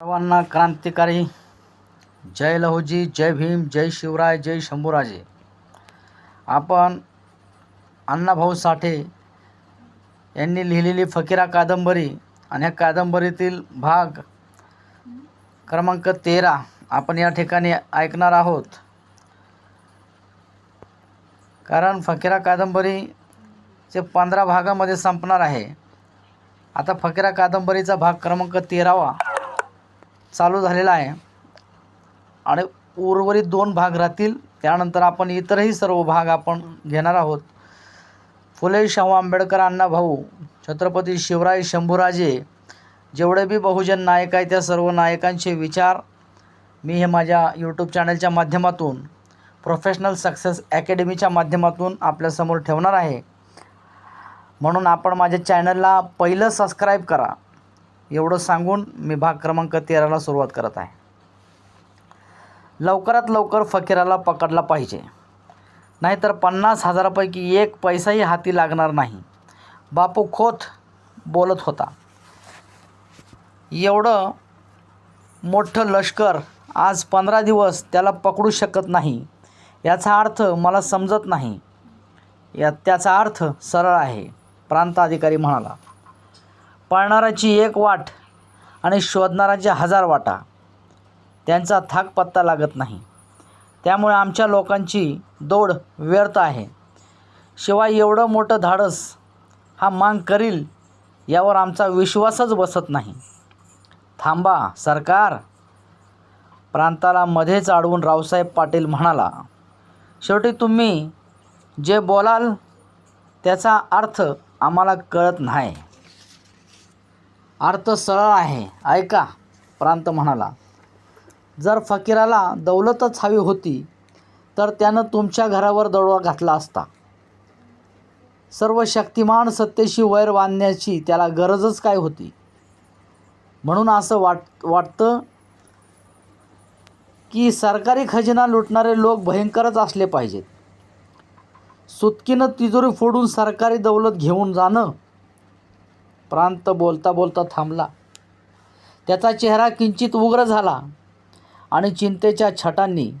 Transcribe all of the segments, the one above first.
सर्वांना क्रांतिकारी. जय लहोजी जय भीम जय शिवराय जय शंभूराजे. आपण अण्णाभाऊ साठे यांनी लिहिलेली फकीरा कादंबरी आणि ह्या कादंबरीतील भाग क्रमांक तेरा आपण या ठिकाणी ऐकणार आहोत. कारण फकीरा कादंबरीचे पंधरा भागामध्ये संपणार आहे. आता फकीरा कादंबरीचा भाग क्रमांक तेरावा. चालू झालेला आहे. आणि उर्वरित दोन भाग राहतील. त्यानंतर आपण इतरही सर्व भाग आपण घेणार आहोत. फुले शाहू आंबेडकर अण्णा भाऊ छत्रपती शिवराय शंभूराजे जेवढे बी बहुजन नायक आहे त्या सर्व नायकांचे विचार मी हे माझ्या यूट्यूब चॅनलच्या माध्यमातून प्रोफेशनल सक्सेस अकॅडमीच्या माध्यमातून आपल्यासमोर ठेवणार आहे. म्हणून आपण माझ्या चॅनलला पहिलं सबस्क्राईब करा. एवढं सांगून मी भाग क्रमांक तेराला सुरुवात करत आहे. लवकरात लवकर फकीराला पकडला पाहिजे. नाहीतर पन्नास हजारापैकी एक पैसाही हाती लागणार नाही. बापू खोत बोलत होता. एवढं मोठं लष्कर आज पंधरा दिवस त्याला पकडू शकत नाही. याचा अर्थ मला समजत नाही. या त्याचा अर्थ सरळ आहे प्रांत अधिकारी म्हणाला. पाळणाराची एक वाट आणि शोधणाऱ्याच्या हजार वाटा. त्यांचा थाक पत्ता लागत नाही. त्यामुळे आमच्या लोकांची दौड व्यर्थ आहे. शिवाय एवढं मोठं धाडस हा मांग करील यावर आमचा विश्वासच बसत नाही. थांबा सरकार! प्रांताला मध्येच अडवून रावसाहेब पाटील म्हणाला शेवटी तुम्ही जे बोलाल त्याचा अर्थ आम्हाला कळत नाही. अर्थ सरळ आहे. ऐका प्रांत म्हणाला. जर फकीराला दौलतच हवी होती तर त्यानं तुमच्या घरावर दडवा घातला असता. सर्व शक्तिमान सत्तेशी वैर बांधण्याची त्याला गरजच काय होती? म्हणून असं वाट वाटतं की सरकारी खजिना लुटणारे लोक भयंकरच असले पाहिजेत. सुतकीनं तिजोरी फोडून सरकारी दौलत घेऊन जाणं प्रांत बोलता बोलता थांबला. त्याचा चेहरा किंचित उग्र झाला आणि चिंतेच्या छटांनी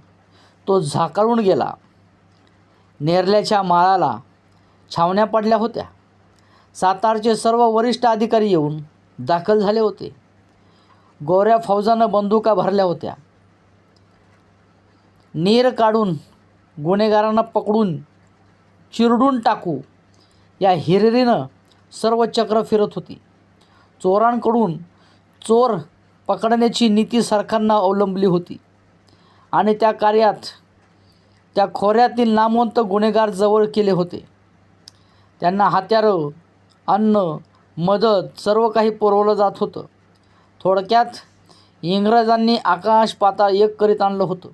तो झाकाळून गेला. नेरल्याच्या माळाला छावण्या पडल्या होत्या. सातारचे सर्व वरिष्ठ अधिकारी येऊन दाखल झाले होते. गोऱ्या फौजानं बंदुका भरल्या होत्या. नीर काढून गुन्हेगारांना पकडून चिरडून टाकू या हिरिरीनं सर्व चक्र फिरत होती. चोरांकडून चोर पकडण्याची नीती सरकारनं अवलंबली होती. आणि त्या कार्यात त्या खोऱ्यातील नामवंत गुन्हेगार जवळ केले होते. त्यांना हत्यारं अन्न मदत सर्व काही पुरवलं जात होतं. थोडक्यात इंग्रजांनी आकाश पाताळ एक करीत आणलं होतं.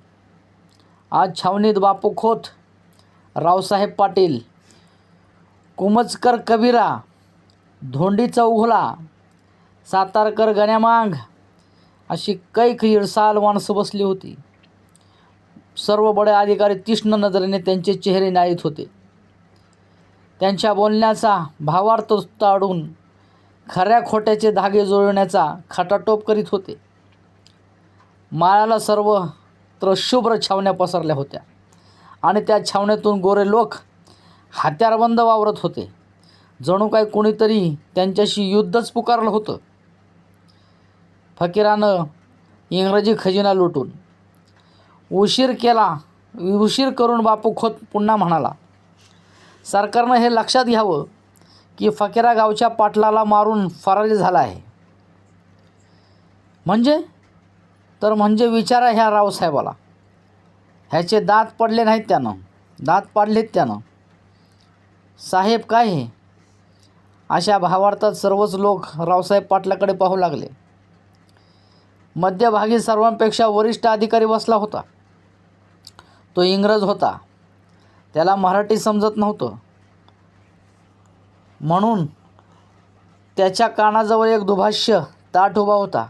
आज छावणीत बापू खोत रावसाहेब पाटील कुमचकर कबीरा धोंडी चौघुला सातारकर गण्यामांग अशी कैक इरसाल माणसं बसली होती. सर्व बडे अधिकारी तीक्ष्ण नजरेने त्यांचे चेहरे न्यायत होते. त्यांच्या बोलण्याचा भावार्थ ताडून खऱ्या खोट्याचे धागे जुळवण्याचा खटाटोप करीत होते. माळाला सर्व त्रशुभ्र छावण्या पसरल्या होत्या आणि त्या छावण्यातून गोरे लोक हत्यारबंद वावरत होते. जणू काय कोणीतरी त्यांच्याशी युद्धच पुकारलं होतं. फकीरानं इंग्रजी खजिना लुटून उशीर केला उशीर करून बापू खोत पुन्हा म्हणाला सरकारनं हे लक्षात घ्यावं की फकीरा गावच्या पाटलाला मारून फरारी झाला आहे. म्हणजे? तर म्हणजे विचारा ह्या रावसाहेबाला. ह्याचे दात पडले नाहीत त्यानं. दात पाडलेत त्यानं. साहेब काय हे? अशा भावार्थात सर्वच लोक रावसाहेब पाटलाकडे पाहू लागले. मध्यभागी सर्वांपेक्षा वरिष्ठ अधिकारी बसला होता. तो इंग्रज होता. त्याला मराठी समजत नव्हतं. म्हणून त्याच्या कानाजवळ एक दुभाष्य ताट उभा होता.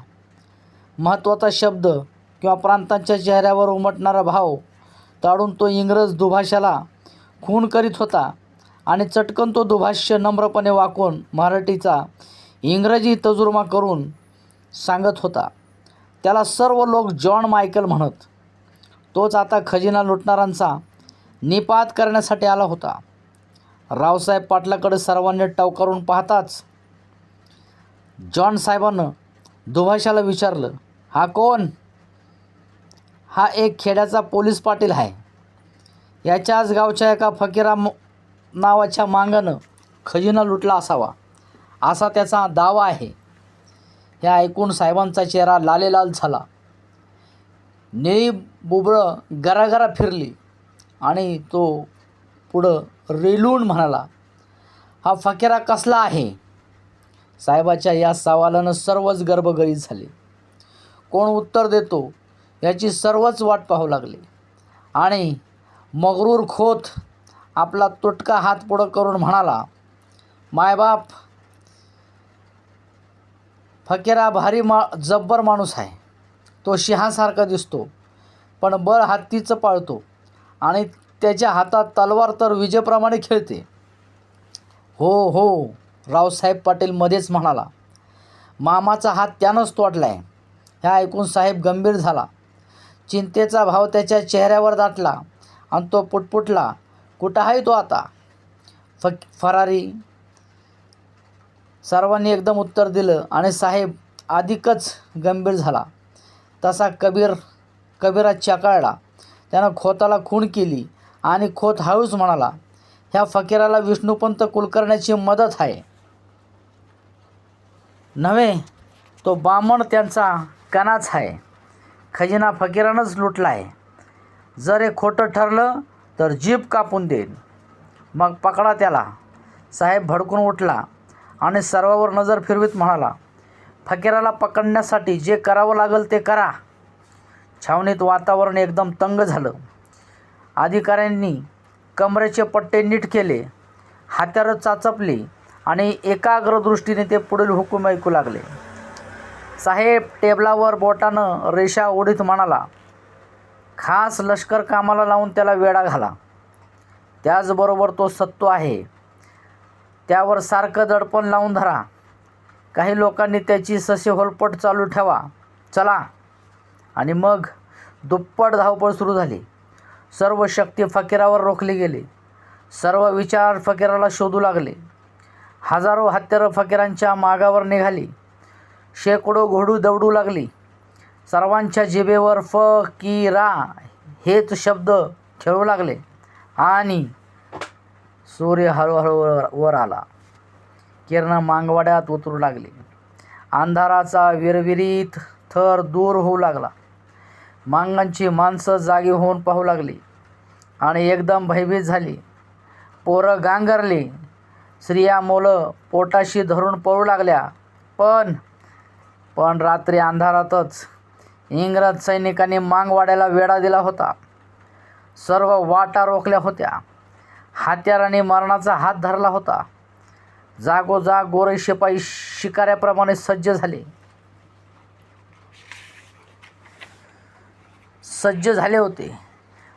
महत्त्वाचा शब्द किंवा प्रांतांच्या चेहऱ्यावर उमटणारा भाव ताडून तो इंग्रज दुभाषाला खून करीत होता. आणि चटकन तो दुभाष्य नम्रपणे वाकून मराठीचा इंग्रजी तजुर्मा करून सांगत होता. त्याला सर्व लोक जॉन मायकल म्हणत. तोच आता खजिना लुटणारांचा निपात करण्यासाठी आला होता. रावसाहेब पाटलाकडे सर्वांनी टवकारून पाहताच जॉन साहेबानं दुभाषाला विचारलं हा कोण? हा एक खेड्याचा पोलीस पाटील आहे. याच्याच गावच्या एका फकीरा नावाच्या मांगानं खजिना लुटला असावा. असा त्याचा दावा आहे. हे ऐकून साहेबांचा चेहरा लालेलाल झाला. निळी बुबळं गरागरा फिरली आणि तो पुढं रेलून म्हणाला हा फकीरा कसला आहे? साहेबाच्या या सवालानं सर्वच गर्भगरीत झाले. कोण उत्तर देतो याची सर्वच वाट पाहू लागले. आणि मगरूर खोत आपला तुटका हात पुढं करून म्हणाला मायबाप फकीरा भारी मा जब्बर माणूस आहे. तो शिहासारखा दिसतो पण बळ हत्तीचं पाळतो आणि त्याच्या हातात तलवार तर विजेप्रमाणे खेळते. हो हो रावसाहेब पाटील मध्येच म्हणाला. मामाचा हात त्यानंच तोडला आहे हे ऐकून साहेब गंभीर झाला. चिंतेचा भाव त्याच्या चेहऱ्यावर दाटला आणि तो पुटपुटला कुठं आहे तो आता? फ फरारी. सर्वांनी एकदम उत्तर दिलं आणि साहेब अधिकच गंभीर झाला. तसा कबीर कबीरा चकाळला. त्यानं खोताला खूण केली आणि खोत हळूच म्हणाला ह्या फकीराला विष्णुपंत कुलकर्ण्याची मदत आहे. नव्हे तो बामण त्यांचा कणाच आहे. खजिना फकीरानंच लुटला आहे जर हे खोटं ठरलं तर जीभ कापून देईन. मग पकडा त्याला. साहेब भडकून उठला आणि सर्वावर नजर फिरवीत म्हणाला फकीराला पकडण्यासाठी जे करावं लागेल ते करा. छावणीत वातावरण एकदम तंग झालं. अधिकाऱ्यांनी कमरेचे पट्टे नीट केले हात्यारं चाचपली आणि एकाग्र दृष्टीने ते पुढील हुकूम ऐकू लागले. साहेब टेबलावर बोटानं रेषा ओढीत म्हणाला खास लष्कर कामाला लावून त्याला वेढा घाला. त्याचबरोबर तो सत्तो आहे. त्यावर सारखं दडपण लावून धरा. काही लोकांनी त्याची ससे होलपट चालू ठेवा. चला. आणि मग दुप्पट धावपळ सुरू झाली. सर्व शक्ती फकीरावर रोखली गेली. सर्व विचार फकीराला शोधू लागले. हजारो हत्यारं फकीरांच्या मागावर निघाली. शेकडो घोडू दौडू लागली. सर्वांच्या जिभेवर फ की रा हेच शब्द खेळू लागले आणि सूर्य हळूहळू वर वर आला. किरणं मांगवाड्यात उतरू लागली. अंधाराचा विरविरीत थर दूर होऊ लागला. मांगांची माणसं जागी होऊन पाहू लागली आणि एकदम भयभीत झाली. पोरं गांगरली. स्त्रिया मुलं पोटाशी धरून पळू लागल्या. पण पण रात्री अंधारातच इंग्रज सैनिकांनी मांगवाड्याला वेढा दिला होता. सर्व वाटा रोखल्या होत्या. हत्याराने मरणाचा हात धरला होता. जागोजाग गोरे शिपाई शिकाऱ्याप्रमाणे सज्ज झाले. सज्ज झाले होते.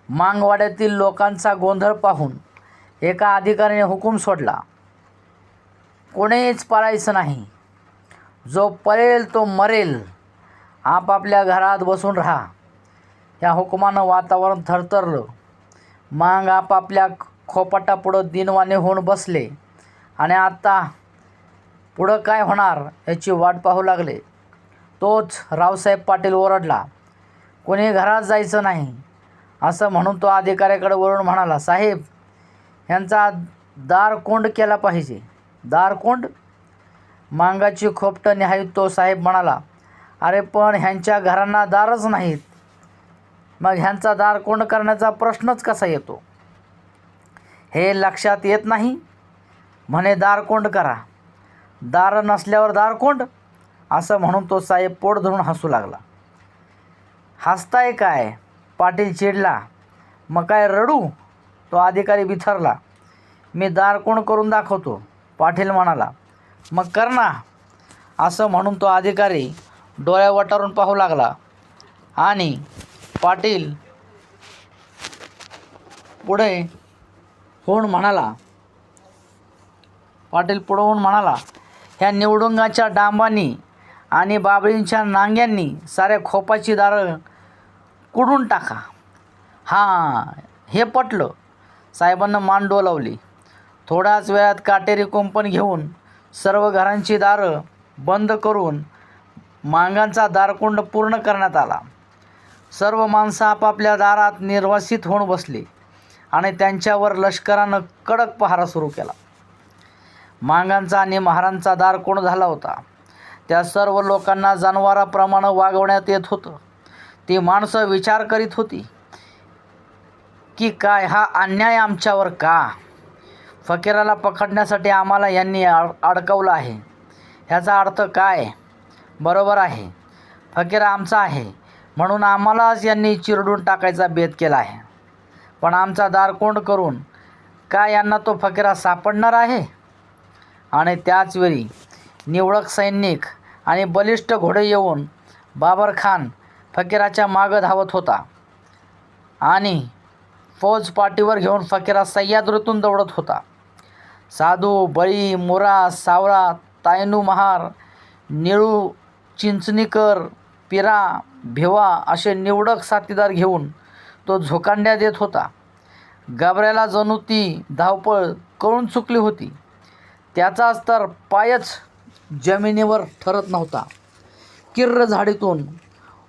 मांगवाड्यातील लोकांचा गोंधळ पाहून एका अधिकाऱ्याने हुकूम सोडला. कोणीच पळायचं नाही. जो पळेल तो मरेल. आपापल्या घरात बसून राहा. या हुकमानं वातावरण थरथरलं. मांग आपापल्या खोपटापुढं दिनवाने होऊन बसले. आणि आता पुढं काय होणार याची वाट पाहू लागले. तोच रावसाहेब पाटील ओरडला कोणी घरात जायचं नाही. असं म्हणून तो अधिकाऱ्याकडे वरून म्हणाला साहेब ह्यांचा दार कोंड केला पाहिजे. दार कोंड? मांगाची खोपटं निहाळीत तो साहेब म्हणाला. अरे पण ह्यांच्या घरांना दारच नाहीत. मग ह्यांचा दार कोंड करण्याचा प्रश्नच कसा येतो? हे लक्षात येत नाही? म्हणे दारकोंड करा. दार नसल्यावर दारकोंड असं म्हणून तो साहेब पोट धरून हसू लागला. हसताय काय? पाटील चिडला. मग काय रडू? तो अधिकारी बिथरला मी दारकोंड करून दाखवतो. पाटील म्हणाला. मग कर ना. असं म्हणून तो अधिकारी डोळ्या वटारून पाहू लागला. आणि पाटील पुढे होऊन म्हणाला पाटील पुढं होऊन म्हणाला ह्या निवडुंगाच्या डांबांनी आणि बाबळींच्या नांग्यांनी साऱ्या खोपाची दारं कुडून टाका. हां हे पटलं. साहेबांना मान डोलावली. थोड्याच वेळात काटेरी कुंपण घेऊन सर्व घरांची दारं बंद करून मांगांचा दारकुंड पूर्ण करण्यात आला. सर्व माणसं आपापल्या दारात निर्वासित होऊन बसली आणि त्यांच्यावर लष्करानं कडक पहारा सुरू केला. मांगांचा आणि महारांचा दारकुंड झाला होता. त्या सर्व लोकांना जनावराप्रमाणे वागवण्यात येत होतं. ती माणसं विचार करीत होती की काय हा अन्याय आमच्यावर का? फकीराला पकडण्यासाठी आम्हाला यांनी अड अडकवलं आहे. ह्याचा अर्थ काय? बरोबर आहे. फकीर आमचा आहे. म्हणून आम्हालाच यांनी चिरडून टाकायचा बेत केला आहे. पण आमचा दारकोंड करून का यांना तो फकीरा सापडणार आहे? आणि त्याचवेळी निवडक सैनिक आणि बलिष्ठ घोडे येऊन बाबर खान फकीराच्या मागं धावत होता. आणि फौज पाठीवर घेऊन फकीरा सह्याद्रीतून दौडत होता. साधू बळी मुरा सावरा तायनू महार निळू चिंचणीकर पिरा भिवा असे निवडक साथीदार घेऊन तो झोकांड्या देत होता. गाबऱ्याला जणू ती धावपळ कळून चुकली होती. त्याचाच तर पायच जमिनीवर ठरत नव्हता. किर्र झाडीतून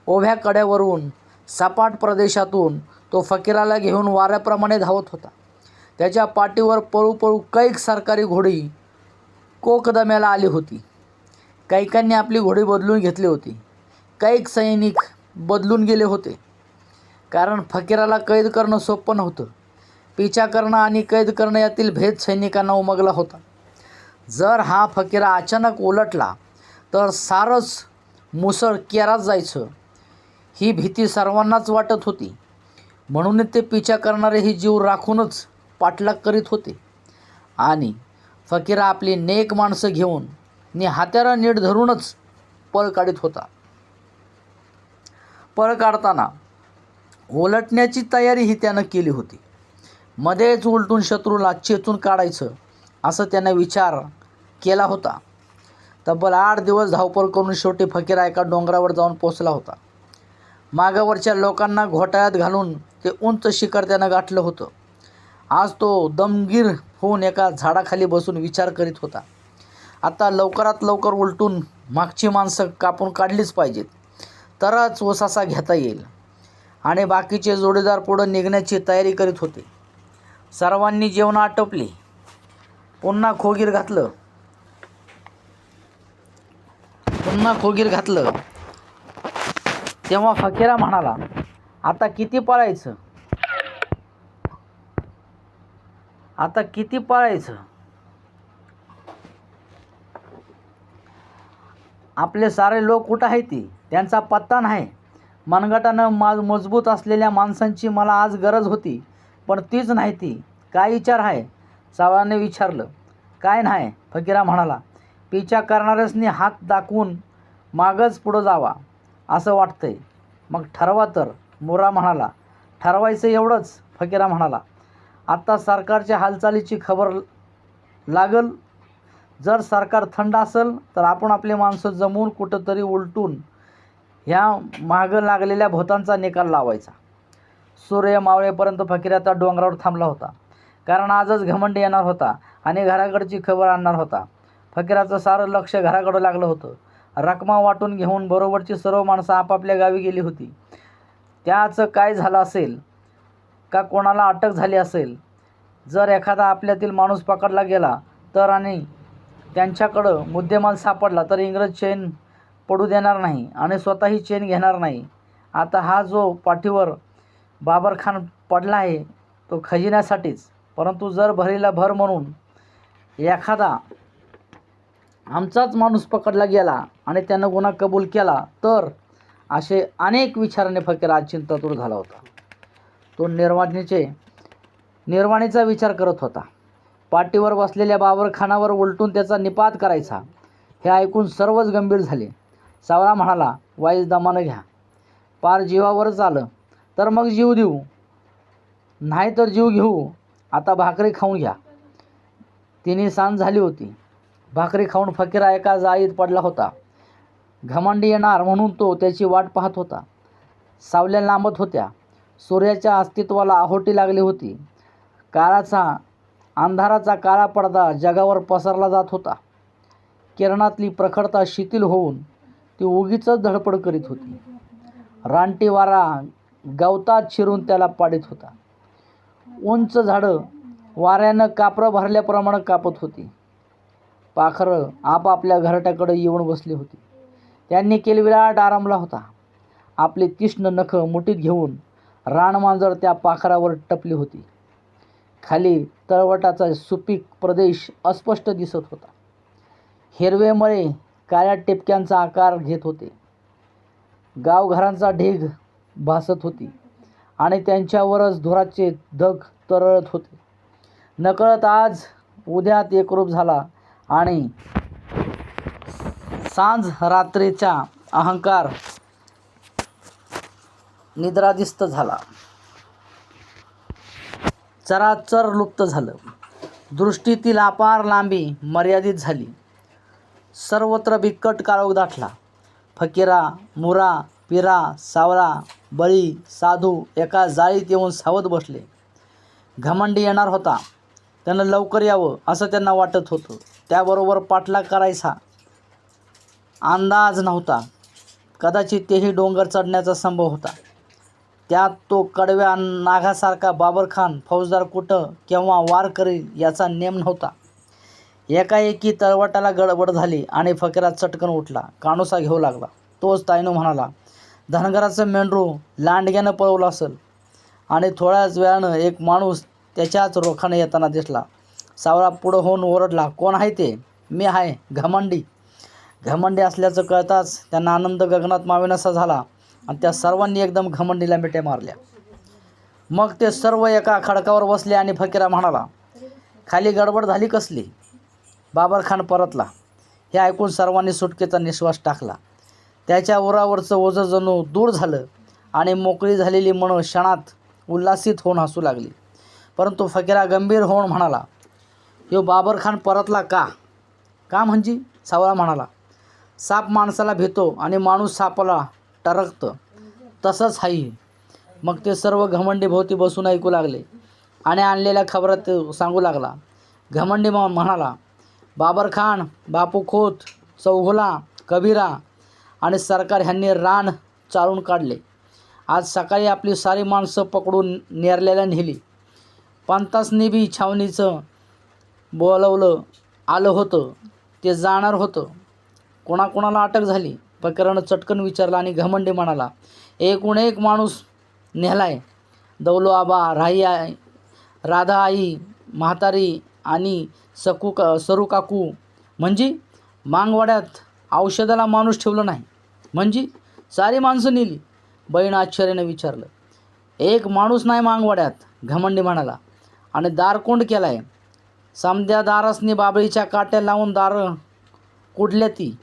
ओव्या कड्यावरून सपाट प्रदेशातून तो फकीराला घेऊन वाऱ्याप्रमाणे धावत होता. त्याच्या पाठीवर पळूपळू कैक सरकारी घोडी कोकदम्याला आली होती. कैकांनी आपली घोडी बदलून घेतली होती. कैक सैनिक बदलून गेले होते. कारण फकीराला कैद करणं सोपं नव्हतं. पिछा करणं आणि कैद करणं यातील भेद सैनिकांना उमगला होता. जर हा फकीरा अचानक उलटला तर सारस मुसळ केरात जायचं. ही भीती सर्वांनाच वाटत होती. म्हणून ते पिछा करणारे ही जीव राखूनच पाठलाग करीत होते. आणि फकीरा आपली नेक माणसं घेऊन नि हात्याला नीट धरूनच पळ काढीत होता. पळ काढताना ओलटण्याची तयारीही त्यानं केली होती. मध्येच उलटून शत्रूला चेचून काढायचं असं त्यानं विचार केला होता. तब्बल आठ दिवस धावपळ करून शेवटी फकीरा एका डोंगरावर जाऊन पोचला होता. मागावरच्या लोकांना घोटाळ्यात घालून ते उंच शिखर त्यानं गाठलं होतं. आज तो दमगीर होऊन एका झाडाखाली बसून विचार करीत होता. आता लवकरात लवकर उलटून मागची माणसं कापून काढलीच पाहिजेत. तरच ओसासा घेता येईल. आणि बाकीचे जोडीदार पुढं निघण्याची तयारी करीत होते. सर्वांनी जेवण आटोपली. पुन्हा खोगीर घातलं. पुन्हा खोगीर घातलं. तेव्हा फकीरा म्हणाला आता किती पळायचं? आता किती पळायचं? आपले सारे लोक कुठं आहे ती? त्यांचा पत्ता नाही. मनगटानं मा मजबूत असलेल्या माणसांची मला आज गरज होती पण तीच नाही ती. काय विचार आहे? सावळाने विचारलं. काय नाही फकीरा म्हणाला. पिचा करणाऱ्यासनी हात दाखवून मागच पुढं जावा असं वाटतंय. मग ठरवा तर मोरा म्हणाला. ठरवायचं एवढंच फकीरा म्हणाला. आत्ता सरकारच्या हालचालीची खबर लागल? जर सरकार थंड असेल तर आपण आपली माणसं जमवून कुठंतरी उलटून ह्या मागं लागलेल्या भूतांचा निकाल लावायचा. सूर्य मावळेपर्यंत फकीराचा डोंगरावर थांबला होता. कारण आजच घमंड येणार होता आणि घराकडची खबर आणणार होता. फकीराचं सारं लक्ष घराकडं लागलं होतं. रकमा वाटून घेऊन बरोबरची सर्व माणसं आपापल्या गावी गेली होती. त्याचं काय झालं असेल? का कोणाला अटक झाली असेल? जर एखादा आपल्यातील माणूस पकडला गेला तर आणि त्यांच्याकडं मुद्देमाल सापडला तर इंग्रज चेन पडू देणार नाही आणि स्वतःही चेन घेणार नाही. आता हा जो पाठीवर बाबर खान पडला आहे तो खजिन्यासाठीच. परंतु जर भरीला भर म्हणून एखादा आमचाच माणूस पकडला गेला आणि त्यानं गुन्हा कबूल केला तर असे अनेक विचाराने फकीर आज चिंतातूर झाला होता. तो निर्वाणीचे निर्वाणीचा विचार करत होता. पाठीवर बसलेल्या बाबर खानावर उलटून त्याचा निपात करायचा. हे ऐकून सर्वच गंभीर झाले. सावळा म्हणाला वाईज दमानं घ्या. पार जीवावरच आलं. तर मग जीव देऊ. नाही तर जीव घेऊ. आता भाकरी खाऊन घ्या. तिने सांज झाली होती. भाकरी खाऊन फकीरा एका जाळीत पडला होता. घमंडी येणार म्हणून तो त्याची वाट पाहत होता. सावल्या लांबत होत्या. सूर्याच्या अस्तित्वाला आहोटी लागली होती. काळाचा अंधाराचा काळा पडदा जगावर पसरला जात होता. किरणातली प्रखरता शिथिल होऊन ती उगीच धडपड करीत होती. रानटी वारा गवतात शिरून त्याला पाडीत होता. उंच झाडं वाऱ्यानं कापरं भरल्याप्रमाणे कापत होती. पाखरं आपापल्या घरट्याकडे येऊन बसली होती. त्यांनी केलविलाट आरामला होता. आपले तीक्ष्ण नखं मुठीत घेऊन रानमांजर त्या पाखरावर टपली होती. खाली तळवटाचा सुपीक प्रदेश अस्पष्ट दिसत होता. हिरवेमुळे काळ्या टिपक्यांचा आकार घेत होते. गावघरांचा ढीग भासत होती आणि त्यांच्यावरच धुराचे धग तरळत होते. नकळत आज उद्यात एकरूप झाला आणि सांज रात्रीचा अहंकार निद्रादिस्त झाला. चराचर लुप्त झालं. दृष्टीतील अपार लांबी मर्यादित झाली. सर्वत्र बिकट काळोख दाटला. फकीरा मुरा पिरा सावळा बळी साधू एका जाळीत येऊन सावध बसले. घमंडी येणार होता. त्यांना लवकर यावं असं त्यांना वाटत होतं. त्याबरोबर पाठलाग करायचा अंदाज नव्हता. कदाचित तेही डोंगर चढण्याचा संभव होता. त्यात तो कडव्या नागासारखा बाबरखान फौजदार कुठं केव्हा वार करेल याचा नेम नव्हता. एकाएकी तळवटाला गडबड झाली आणि फकीरा चटकन उठला. काणोसा घेऊ लागला. तोच ताईनो म्हणाला धनगराचं मेंढरू लांडग्यानं पळवलं असेल. आणि थोड्याच वेळानं एक माणूस त्याच्याच रोखाने येताना दिसला. सावरा पुढं होऊन ओरडला कोण आहे ते? मी आहे घमंडी. घमंडी असल्याचं कळताच त्यांना आनंद गगनात मावेनासा झाला. आणि त्या सर्वांनी एकदम घमंडीला मिठ्या मारल्या. मग ते सर्व एका खडकावर बसले आणि फकीरा म्हणाला खाली गडबड झाली कसली? बाबरखान परतला. हे ऐकून सर्वांनी सुटकेचा निश्वास टाकला. त्याच्या उरावरचं ओझं जणू दूर झालं आणि मोकळी झालेली मन क्षणात उल्हासित होऊन हसू लागली. परंतु फकीरा गंभीर होऊन म्हणाला यो बाबरखान परतला का? का म्हणजे? सावळा म्हणाला साप माणसाला भेतो आणि माणूस सापाला टरकतं तसंच हाई मग ते सर्व घमंडी भोवती बसून ऐकू लागले. आणि आणलेल्या खबरात सांगू लागला. घमंडी म्हणाला बाबर खान बापू खोत चौघुला कबीरा आणि सरकार ह्यांनी रान चालून काढले. आज सकाळी आपली सारी माणसं पकडून नेरलेल्या नेली पंतासनी बी छावणीचं बोलवलं आलं होतं ते जाणार होतं. कोणाकोणाला अटक झाली. प्रकरण चटकन विचारलं आणि घमंडी म्हणाला एकूण एक माणूस नेलाय दौलो आबा राही आई राधा आई म्हातारी आणि सकू का सरू काकू. म्हणजे मांगवाड्यात औषधाला माणूस ठेवलं नाही. म्हणजे सारी माणसं नेली. बहीण आश्चर्याने विचारलं एक माणूस नाही मांगवाड्यात घमंडी म्हणाला आणि दारकुंड केला आहे समद्या दारसनी बाबळीच्या काट्या लावून दारं कुडल्या ती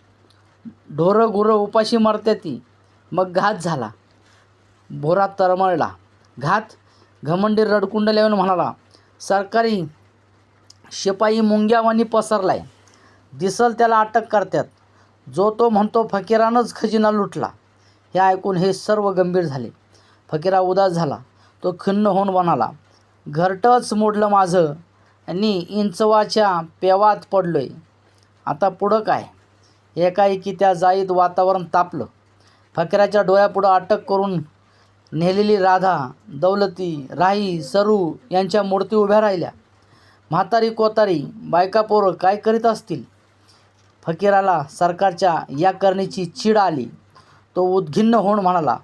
ढोरं गुरं उपाशी मारते ती. मग घात झाला. भोरा तरमळला घात घमंडी रडकुंड लावून म्हणाला सरकारी शिपाई मुंग्यावानी पसरलाय. दिसल त्याला अटक करतात जो तो म्हणतो फकीरानंच खजिना लुटला. हे ऐकून हे सर्व गंभीर झाले. फकीरा उदास झाला. तो खिन्न होऊन म्हणाला घरटंच मोडलं माझं आणि इंचवाच्या पेवात पडलोय. आता पुढं काय? एकाएकी त्या जाईत वातावरण तापलं. फकीराच्या डोळ्यापुढं अटक करून नेलेली राधा दौलती राही सरू यांच्या मूर्ती उभ्या राहिल्या. म्हातारी कोतारी बायकापोरं काय करीत असतील? फकीराला सरकारच्या या करणीची चीड आली. तो उद्घिन्न होऊन म्हणाला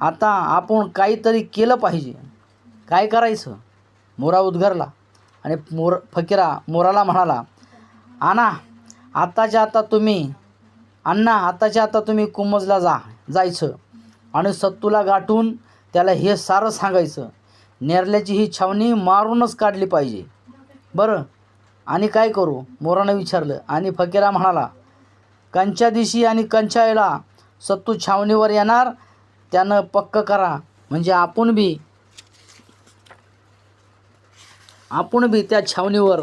आता आपण काहीतरी केलं पाहिजे. काय करायचं? मोरा उद्गरला आणि मोर फकीरा मोराला म्हणाला आणा आत्ताच्या आता तुम्ही अण्णा आताच्या आता तुम्ही कुमजला जा जायचं. आणि सत्तूला गाठून त्याला हे सारं सांगायचं. नेरल्याची ही छावणी मारूनच काढली पाहिजे. बरं आणि काय करू? मोरानं विचारलं. आणि फकीरा म्हणाला कंच्या दिशी आणि कंच्यायला सत्तू छावणीवर येणार त्यानं पक्क करा. म्हणजे आपण बी आपण बी त्या छावणीवर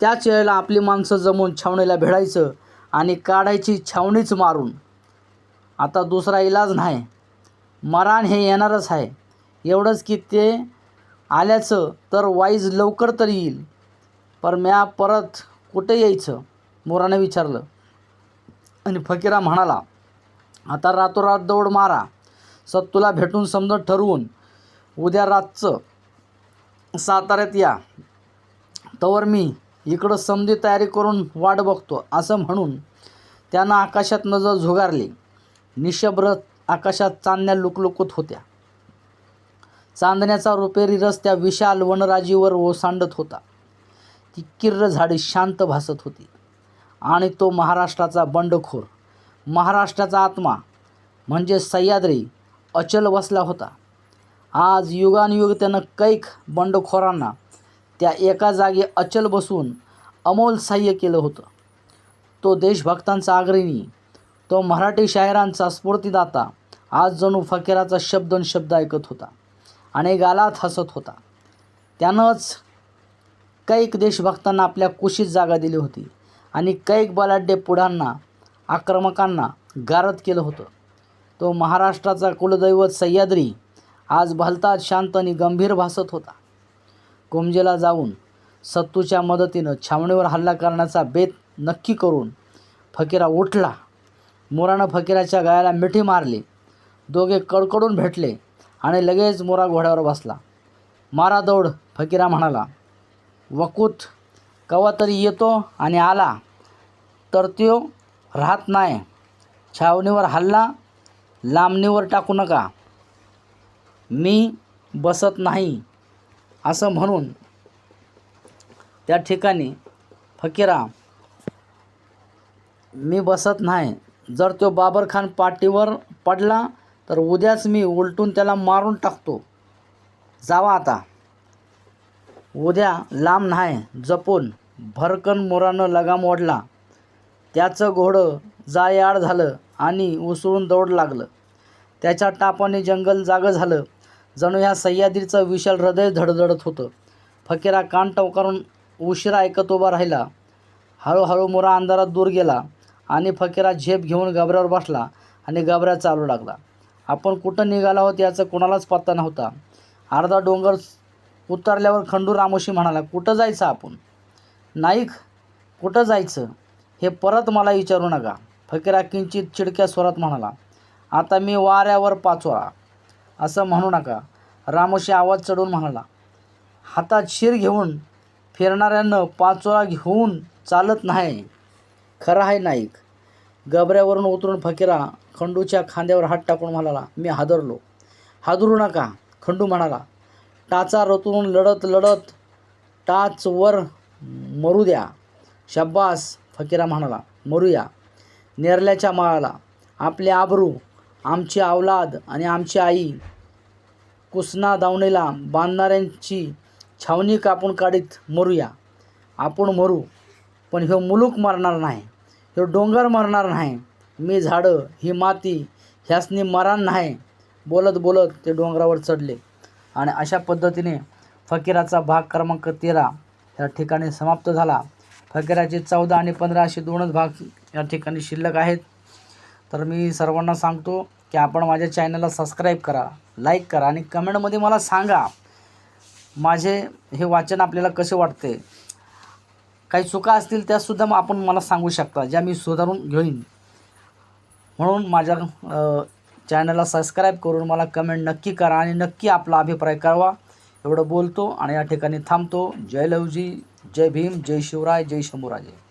त्याच वेळेला आपली माणसं जमून छावणीला भिडायचं. आणि काढायची छावणीच मारून. आता दुसरा इलाज नाही. मरण हे येणारच आहे. एवढंच की ते आल्याचं तर वाईज लवकर तर येईल. पर म्या परत कुठे यायचं? मोराने विचारलं. आणि फकीरा म्हणाला आता रातोरात दौड मारा. सत्तूला भेटून समजा ठरवून उद्या रातचं साताऱ्यात या. तवर मी इकडं समधी तयारी करून वाट बघतो असं म्हणून त्यानं आकाशात नजर झुगारली. निशभ्र आकाशात चांदण्या लुकलुकत होत्या. चांदण्याचा रुपेरी रस त्या विशाल वनराजीवर ओसांडत होता. ती किर्र झाडी शांत भासत होती. आणि तो महाराष्ट्राचा बंडखोर महाराष्ट्राचा आत्मा म्हणजे सह्याद्री अचल बसला होता. आज युगानुयुग त्यानं कैक बंडखोरांना त्या एका जागी अचल बसून अमोल सहाय्य केलं होतं. तो देशभक्तांचा अग्रणी तो मराठी शायरांचा स्फूर्तिदाता आज जणू फकीराचा शब्द शब्द ऐकत होता. आणि गालात हसत होता. त्यानंच कैक देशभक्तांना आपल्या कुशीत जागा दिली होती आणि कैक बलाढ्य पुढांना आक्रमकांना गारद केलं होतं. तो महाराष्ट्राचा कुलदैवत सह्याद्री आज भलताच शांत आणि गंभीर भासत होता. कोमजेला जाऊन सत्तूच्या मदतीनं छावणीवर हल्ला करण्याचा बेत नक्की करून फकीरा उठला. मोरानं फकीराच्या गायाला मिठी मारली. दोघे कडकडून भेटले आणि लगेच मोरा घोड्यावर बसला. मारा दौड फकीरा म्हणाला. वकूत कवा तरी येतो आणि आला. तर त्यो राहत नाही. छावणीवर हल्ला लांबणीवर टाकू नका. मी बसत नाही. असं म्हणून त्या ठिकाणी फकीरा मी बसत नाही. जर तो बाबरखान पाठीवर पडला तर उद्याच मी उलटून त्याला मारून टाकतो. जावा आता. उद्या लांब नाही. जपून भरकन मोरानं लगाम ओढला. त्याचं घोडं जायाड झालं आणि उसळून दौड लागलं. त्याच्या टापाने जंगल जागं झालं. जणू ह्या सह्याद्रीचं विशाल हृदय धडधडत होतं. फकीरा कान टवकारून उशिरा ऐकत उभा राहिला. हळूहळू मोरा अंधारात दूर गेला आणि फकीरा झेप घेऊन गाबऱ्यावर बसला आणि गाभऱ्या चालू लागला. आपण कुठं निघाला आहोत याचा कोणालाच पत्ता नव्हता. अर्धा डोंगर उतरल्यावर खंडू रामोशी म्हणाला कुठं जायचं आपण? नाईक कुठं जायचं? हे परत मला विचारू नका. फकीरा किंचित चिडक्या स्वरात म्हणाला आता मी वाऱ्यावर पाचोळा असं म्हणू नका. रामोशी आवाज चढवून म्हणाला हातात शिर घेऊन फिरणाऱ्यांना पाचोळा घेऊन चालत नाही. खरं आहे नाईक. गबऱ्यावरून उतरून फकीरा खंडूच्या खांद्यावर हात टाकून म्हणाला मी हादरलो. हादरू नका खंडू म्हणाला. टाचा रतून लढत लढत टाच वर मरू द्या शब्बास फकीरा म्हणाला मरूया. नेरल्याच्या माळाला. आपले आबरू आमची अवलाद आणि आमची आई कुसना दावणीला बांधणाऱ्यांची छावणी कापून काढीत मरूया. आपण मरू पण ह्यो मुलूक मरणार नाही. ह्यो डोंगर मरणार नाही. मी झाडं ही माती ह्यासनी मरण नाही. बोलत बोलत ते डोंगरावर चढले. आणि अशा पद्धतीने फकीराचा भाग क्रमांक तेरा या ठिकाणी समाप्त झाला. फकीराचे चौदा आणि पंधरा असे दोनच भाग या ठिकाणी शिल्लक आहेत. तर मी सर्वांना सांगतो की आपण माझ्या चॅनलला सबस्क्राईब करा लाईक करा आणि कमेंटमध्ये मला सांगा माझे हे वाचन आपल्याला कसे वाटते? काही चुका असतील त्यासुद्धा मग आपण मला सांगू शकता ज्या मी सुधारून घेईन. म्हणून माझ्या चॅनलला सबस्क्राईब करून मला कमेंट नक्की करा आणि नक्की आपला अभिप्राय कळवा. एवढं बोलतो आणि या ठिकाणी थांबतो. जय लवजी जय भीम जय शिवराय जय शंभूराजे.